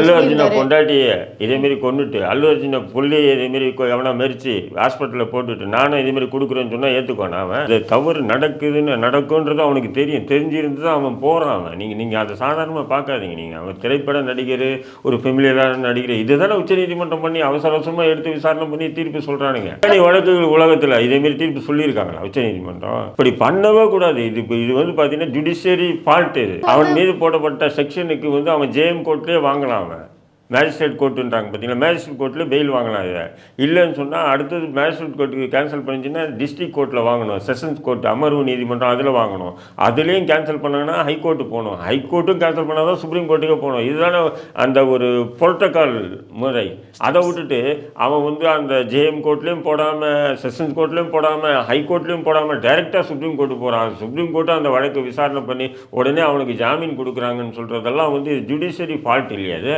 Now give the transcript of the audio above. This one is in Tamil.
அல்லு அர்ஜுனை. பொண்டாட்டியை இதேமாரி கொண்டுட்டு அல்லு அர்ஜுனை புள்ளி இதேமாரி எவனா மறிச்சு ஹாஸ்பிட்டலில் போட்டுட்டு நானும் இதேமாரி கொடுக்குறேன்னு சொன்னால் ஏற்றுக்கோண்ணா அவன்? இது தவறு நடக்குதுன்னு நடக்குன்றது அவனுக்கு தெரியும். தெரிஞ்சிருந்து தான் அவன் போகிறான் அவன். நீங்கள் நீங்கள் அதை சாதாரணமாக பார்க்காதீங்க. நீங்கள் அவன் திரைப்பட நடிகர் ஒரு ஃபெமிலியரான நடிகர் இதுதானே உச்சநீதிமன்றம் பண்ணி அவசர அவசரமாக எடுத்து விசாரணை பண்ணி தீர்ப்பு சொல்கிறானுங்க வழக்குகள் உலகத்தில் இதேமாரி தீர்ப்பு சொல்லியிருக்காங்களா உச்சநீதிமன்றம் இப்படி பண்ணவே கூடாது. இது இப்போ இது வந்து பார்த்தீங்கன்னா ஜுடிஷியரி ஃபால்ட் இது. அவன் மீது போடப்பட்ட செக்ஷனுக்கு வந்து அவன் ஜேஎம் கோர்ட்லேயே வாங்கலாம் அவன் மேஜிஸ்ட்ரேட் கோர்ட்டுன்றாங்க பார்த்தீங்களா? மேஜிஸ்ட்ரேட் கோர்ட்டில் பெயில் வாங்கலாம் இதை இல்லைன்னு சொன்னால் அடுத்தது மேஜிஸ்ட்ரேட் கோர்ட்டுக்கு கேன்சல் பண்ணிச்சுன்னா டிஸ்ட்ரிக்ட் கோர்ட்டில் வாங்கணும். செஷன்ஸ் கோர்ட் அமர்வு நீதிமன்றம் அதில் வாங்கணும். அதுலேயும் கேன்சல் பண்ணாங்கன்னா ஹைகோர்ட்டு போகணும். ஹைகோர்ட்டும் கேன்சல் பண்ணால் தான் சுப்ரீம் கோர்ட்டுக்கே போகணும். இதுதானே அந்த ஒரு புரோட்டோக்கால் முறை. அதை விட்டுட்டு அவன் வந்து அந்த ஜேஎம் கோர்ட்லேயும் போடாமல் செஷன்ஸ் கோர்ட்லேயும் போடாமல் ஹைகோர்ட்லேயும் போடாமல் டைரெக்டாக சுப்ரீம் கோர்ட்டு போகிறான் சுப்ரீம் கோர்ட்டு அந்த வழக்கு விசாரணை பண்ணி உடனே அவனுக்கு ஜாமீன் கொடுக்குறாங்கன்னு சொல்கிறதெல்லாம் வந்து ஜுடிஷியரி ஃபால்ட் இல்லையா அது